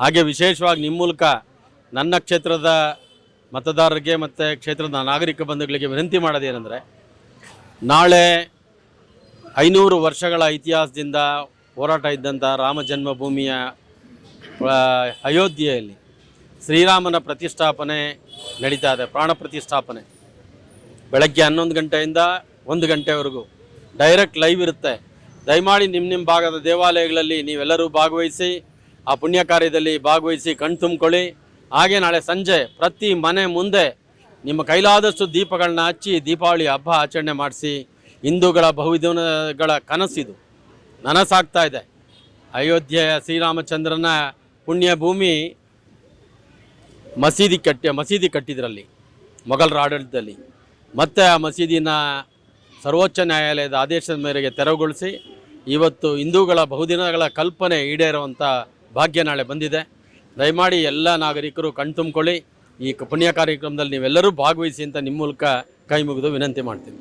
ಹಾಗೆ ವಿಶೇಷವಾಗಿ ನಿಮ್ಮ ಮೂಲಕ ನನ್ನ ಕ್ಷೇತ್ರದ ಮತದಾರರಿಗೆ ಮತ್ತು ಕ್ಷೇತ್ರದ ನಾಗರಿಕ ಬಂಧುಗಳಿಗೆ ವಿನಂತಿ ಮಾಡೋದೇನೆಂದರೆ ನಾಳೆ ಐನೂರು ವರ್ಷಗಳ ಇತಿಹಾಸದಿಂದ ಹೋರಾಟ ಇದ್ದಂಥ ರಾಮ ಜನ್ಮಭೂಮಿಯ ಅಯೋಧ್ಯೆಯಲ್ಲಿ ಶ್ರೀರಾಮನ ಪ್ರತಿಷ್ಠಾಪನೆ ನಡೀತಾ ಇದೆ, ಪ್ರಾಣ ಪ್ರತಿಷ್ಠಾಪನೆ. ಬೆಳಗ್ಗೆ ಹನ್ನೊಂದು ಗಂಟೆಯಿಂದ ಒಂದು ಗಂಟೆವರೆಗೂ ಡೈರೆಕ್ಟ್ ಲೈವ್ ಇರುತ್ತೆ. ದಯಮಾಡಿ ನಿಮ್ಮ ನಿಮ್ಮ ಭಾಗದ ದೇವಾಲಯಗಳಲ್ಲಿ ನೀವೆಲ್ಲರೂ ಭಾಗವಹಿಸಿ ಆ ಪುಣ್ಯ ಕಾರ್ಯದಲ್ಲಿ ಭಾಗವಹಿಸಿ ಕಣ್ ತುಂಬಿಕೊಳ್ಳಿ. ಹಾಗೆ ನಾಳೆ ಸಂಜೆ ಪ್ರತಿ ಮನೆ ಮುಂದೆ ನಿಮ್ಮ ಕೈಲಾದಷ್ಟು ದೀಪಗಳನ್ನ ಹಚ್ಚಿ ದೀಪಾವಳಿ ಹಬ್ಬ ಆಚರಣೆ ಮಾಡಿಸಿ. ಹಿಂದೂಗಳ ಬಹುದಿನಗಳ ಕನಸಿದು. ನನಸಾಗ್ತಾ ಇದೆ. ಅಯೋಧ್ಯೆಯ ಶ್ರೀರಾಮಚಂದ್ರನ ಪುಣ್ಯ ಭೂಮಿ ಮಸೀದಿ ಕಟ್ಟಿ, ಮಸೀದಿ ಕಟ್ಟಿದ್ರಲ್ಲಿ ಮೊಘಲರ ಆಡಳಿತದಲ್ಲಿ. ಮತ್ತೆ ಆ ಮಸೀದಿನ ಸರ್ವೋಚ್ಚ ನ್ಯಾಯಾಲಯದ ಆದೇಶದ ಮೇರೆಗೆ ತೆರವುಗೊಳಿಸಿ, ಇವತ್ತು ಹಿಂದೂಗಳ ಬಹುದಿನಗಳ ಕಲ್ಪನೆ ಈಡೇರುವಂಥ ಭಾಗ್ಯ ನಾಳೆ ಬಂದಿದೆ. ದಯಮಾಡಿ ಎಲ್ಲ ನಾಗರಿಕರು ಕಣ್ತುಂಬಿಕೊಳ್ಳಿ ಈ ಪುಣ್ಯ ಕಾರ್ಯಕ್ರಮದಲ್ಲಿ ನೀವೆಲ್ಲರೂ ಭಾಗವಹಿಸಿ ಅಂತ ನಿಮ್ಮ ಮೂಲಕ ಕೈ ಮುಗಿದು ವಿನಂತಿ ಮಾಡ್ತೀನಿ.